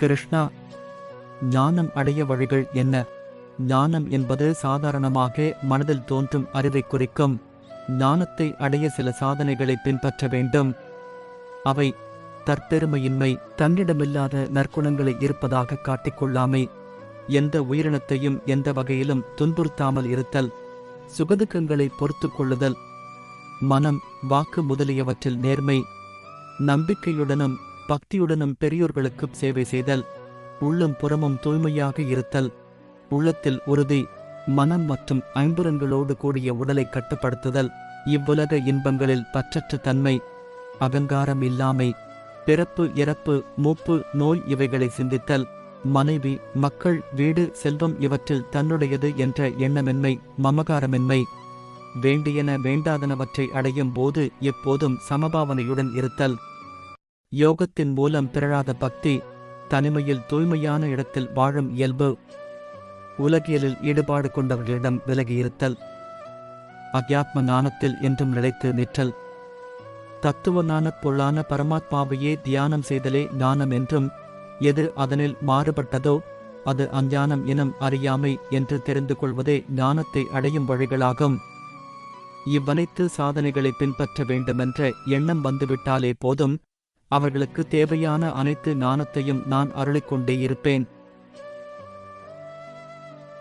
கிருஷ்ணா ஞானம் அடைய வழிகள் என்ன? ஞானம் என்பது சாதாரணமாக மனதில் தோன்றும் அறிவை குறிக்கும். ஞானத்தை அடைய சில சாதனைகளை பின்பற்ற வேண்டும். அவை தற்பெருமையின்மை தன்னிடமில்லாத நற்குணங்களை இருப்பதாக காட்டிக்கொள்ளாமை எந்த உயிரினத்தையும் எந்த வகையிலும் துன்புறுத்தாமல் இருத்தல் சுகதுக்கங்களை பொறுத்துக் கொள்ளுதல். மனம் வாக்கு முதலியவற்றில் நேர்மை. நம்பிக்கையுடனும் பக்தியுடனும் பெரியோர்களுக்கு சேவை செய்தல் உள்ளும் புறமும் தூய்மையாக இருத்தல். உள்ளத்தில் உறுதி மனம் மற்றும் ஐம்புறங்களோடு கூடிய உடலை கட்டுப்படுத்துதல். இவ்வுலக இன்பங்களில் பற்றற்ற தன்மை அகங்காரம் இல்லாமை பிறப்பு இறப்பு மூப்பு நோய் இவைகளை சிந்தித்தல். மனைவி மக்கள் வீடு செல்வம் இவற்றில் தன்னுடையது என்ற எண்ணமின்மை மமகாரமின்மை. வேண்டியன வேண்டாதனவற்றை அடையும் போது எப்போதும் சமபாவனையுடன் இருத்தல். யோகத்தின் மூலம் பிறழாத பக்தி தனிமையில் தூய்மையான இடத்தில் வாழும் இயல்பு உலகியலில் ஈடுபாடு கொண்டவர்களிடம் விலகியிருத்தல் அக்யாத்ம ஞானத்தில் என்றும் நிலைத்து நிற்றல். தத்துவ ஞானப் பொருளான பரமாத்மாவையே தியானம் செய்தலே ஞானம் என்றும் எது அதனில் மாறுபட்டதோ அது அஞ்ஞானம் எனும் அறியாமை என்று தெரிந்து கொள்வதே ஞானத்தை அடையும் வழிகளாகும். இவ்வனைத்து சாதனைகளை பின்பற்ற வேண்டுமென்ற எண்ணம் வந்துவிட்டாலே போதும் அவர்களுக்கு தேவையான அனைத்து ஞானத்தையும் நான் அருளிக் கொண்டே இருப்பேன்.